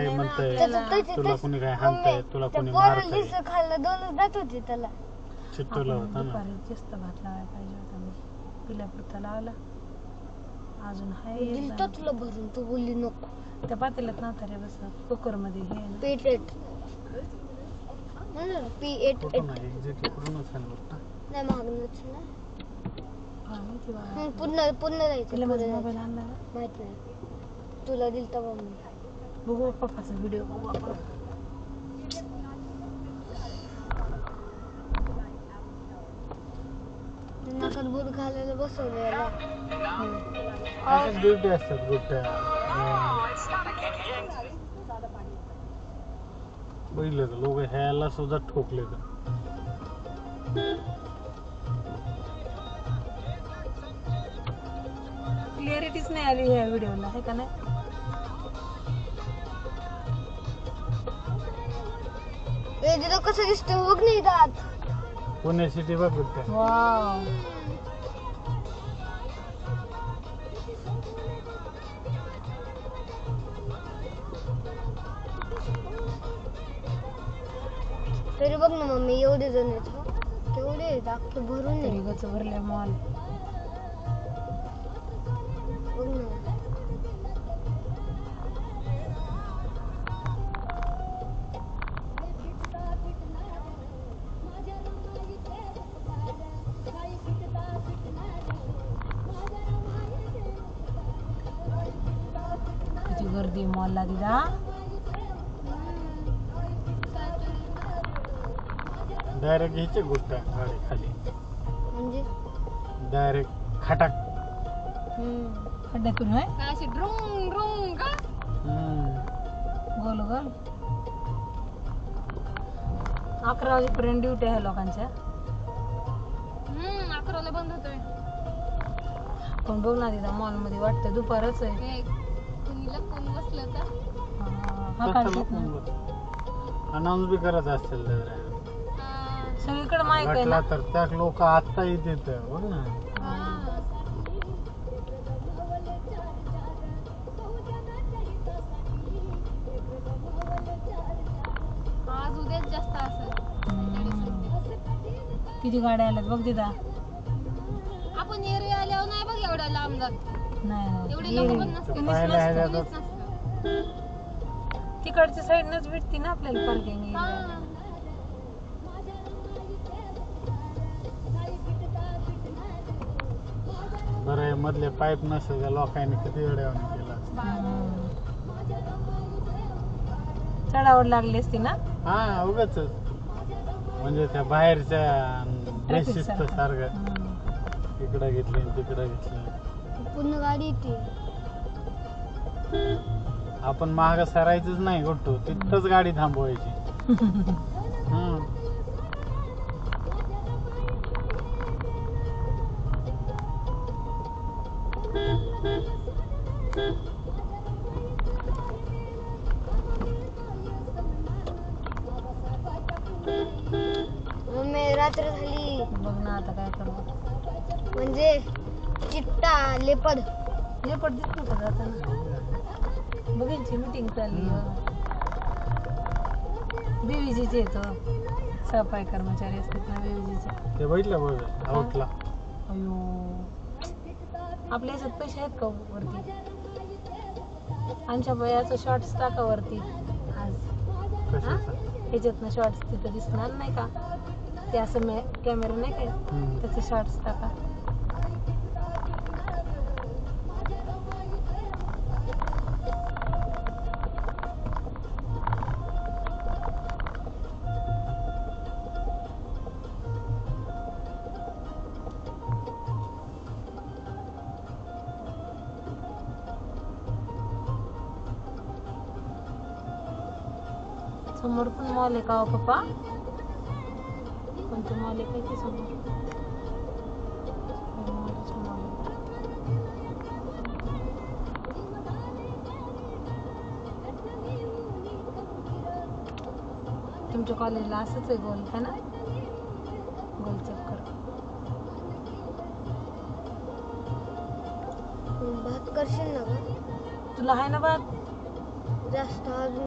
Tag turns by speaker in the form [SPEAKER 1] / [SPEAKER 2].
[SPEAKER 1] काय म्हणतंय? तुला कोणी काय हाणतंय तुला कोणी मारतंय?
[SPEAKER 2] खाल्लं दोनच दात होते त्याला.
[SPEAKER 1] होता ना?
[SPEAKER 3] दुपारी जास्त भात लावायला पाहिजे होता मी. पिल्यापुरता लावला. अजून हाय
[SPEAKER 2] दिलतो
[SPEAKER 3] जण.
[SPEAKER 2] तुला भरून तू बोलली नको.
[SPEAKER 3] त्या पातेल्यात नव्हता रे बस कुकरमध्ये हे ना.
[SPEAKER 2] पीट एट पी एट एट
[SPEAKER 1] कुठून एक्झॅक्टली कुठूनच
[SPEAKER 2] नाही मागणंच ना.
[SPEAKER 3] हा, माहिती बा.
[SPEAKER 2] पुन्हा पुन्हा जायचं
[SPEAKER 3] तिला
[SPEAKER 2] पुढे
[SPEAKER 3] माझा
[SPEAKER 2] जायचं.
[SPEAKER 3] मोबाईल आणला ना.
[SPEAKER 2] माहीत नाही. तुला दिलता मम्मी
[SPEAKER 3] बघू पप्पाचा व्हिडिओ बघू आपण
[SPEAKER 2] नाकात बूट घालायला बसवलं
[SPEAKER 1] अशाच ड्युटी असतात गुट्ट्या बघितलं का लोक ह्याला सुद्धा ठोकले तर
[SPEAKER 3] क्लिअरिटीच नाही आली ह्या व्हिडिओला आहे का नाही
[SPEAKER 2] तिथं कसं दिसतं बघ नाही दात
[SPEAKER 1] पुणे सिटी बघ
[SPEAKER 3] वाव.
[SPEAKER 2] तरी बघ ना मम्मी एवढे जण आहेत. हं. केवढे आहेत? अख्खे भरून
[SPEAKER 3] तरी
[SPEAKER 2] नाही
[SPEAKER 3] गच भरले मॉल किती गर्दी मॉलला दिदा
[SPEAKER 1] डायरेक्ट घ्यायचे गाडी खाली.
[SPEAKER 2] म्हणजे?
[SPEAKER 1] डायरेक्ट खटाक.
[SPEAKER 3] खड्ड्यातून होय?
[SPEAKER 2] अशी ड्रुंग ड्रुंग का?
[SPEAKER 1] हम्म.
[SPEAKER 3] गोल गोल. अकरा वाजेपर्यंत ड्युटी आहे लोकांच्या.
[SPEAKER 2] अकराला बंद होतोय.
[SPEAKER 3] पण बघ ना तिथं मॉलमध्ये वाटतं दुपारच आहे.
[SPEAKER 2] हे कुणी लपून बसलं तर
[SPEAKER 3] हा, हा
[SPEAKER 1] तसं
[SPEAKER 3] काढतात ना.
[SPEAKER 1] अनाऊन्स बी करत असतील दादा
[SPEAKER 3] सगळीकडे माहीत आहे
[SPEAKER 1] वाटला
[SPEAKER 3] ना
[SPEAKER 1] तर त्या लोक आता येते ना.
[SPEAKER 2] आज उद्याच जास्त असेल
[SPEAKER 3] हम्म. किती गाड्या आल्यात बघ तिथं.
[SPEAKER 2] आपण एरिया आल्यावर नाही बघ एवढ्या लांब जात.
[SPEAKER 3] नाही तिकडच्या साईडनच भेटती ना आपल्याला पार्किंग
[SPEAKER 1] बरं हे मधले पाईप नसते त्या लोकांनी किती वेळेवानी केला?
[SPEAKER 3] चढावड लागली असती ना?
[SPEAKER 1] हा उगाच म्हणजे त्या बाहेरच्या
[SPEAKER 3] सारखं.
[SPEAKER 1] इकडं घेतली तिकडं घेतली.
[SPEAKER 2] पूर्ण गाडी येते.
[SPEAKER 1] आपण महाग सरायचंच नाही गोट्टू तिथंच गाडी थांबवायची.
[SPEAKER 2] रात्र झाली.
[SPEAKER 3] बघ ना आता काय करू
[SPEAKER 2] म्हणजे चिट्टा लेपड.
[SPEAKER 3] लेपट दिसतो का जाताना? बघायची मीटिंग चालली. बीव्हीजीचे येतो सफाई कर्मचारी असतात ना बीव्हीजीचे
[SPEAKER 1] ते बघितलं बघ आउटला.
[SPEAKER 3] अयो. आपल्या ह्याच्यात पैसे आहेत का वरती? आमच्या बयाचं शॉर्ट्स टाका वरती. आज.
[SPEAKER 1] कशाचा?
[SPEAKER 3] ह्याच्यातनं शॉर्ट्स तिथं दिसणार नाही का? ते असं मे कॅमेरा नाही काय. त्याचे शॉर्ट्स टाका. समोर पण मॉल आहे का हो पप्पा? कोणतं मॉल आहे काय ते समोर. तुमच्या कॉलेजला असंच आहे गोल है ना? गोल चक्कर.
[SPEAKER 2] भात करशील ना ग?
[SPEAKER 3] तुला आहे ना बात
[SPEAKER 2] जास्त अजून